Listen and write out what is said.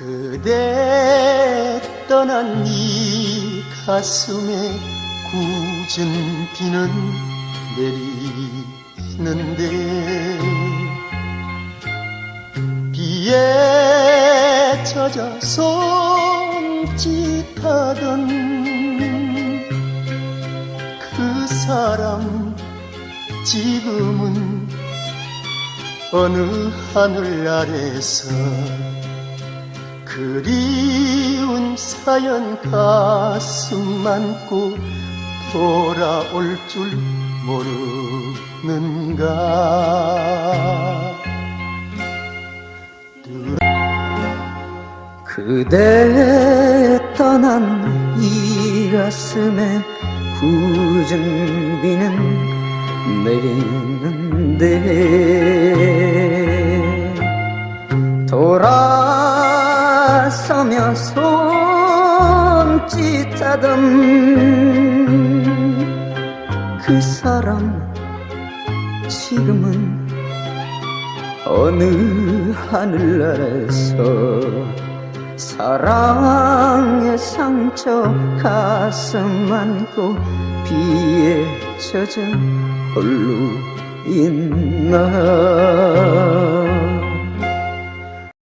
그대 떠난 이 가슴에 굳은 비는 내리는데 비에 젖어 손짓하던 그 사람 지금은 어느 하늘 아래서 그리운 사연 가슴 안고 돌아올 줄 모르는가? 그대 떠난 이 가슴에 굳은 비는 내리는데 돌아 서며 손짓하던 그 사람 지금은 어느 하늘나라에서 사랑의 상처 가슴 안고 비에 젖어 홀로 있나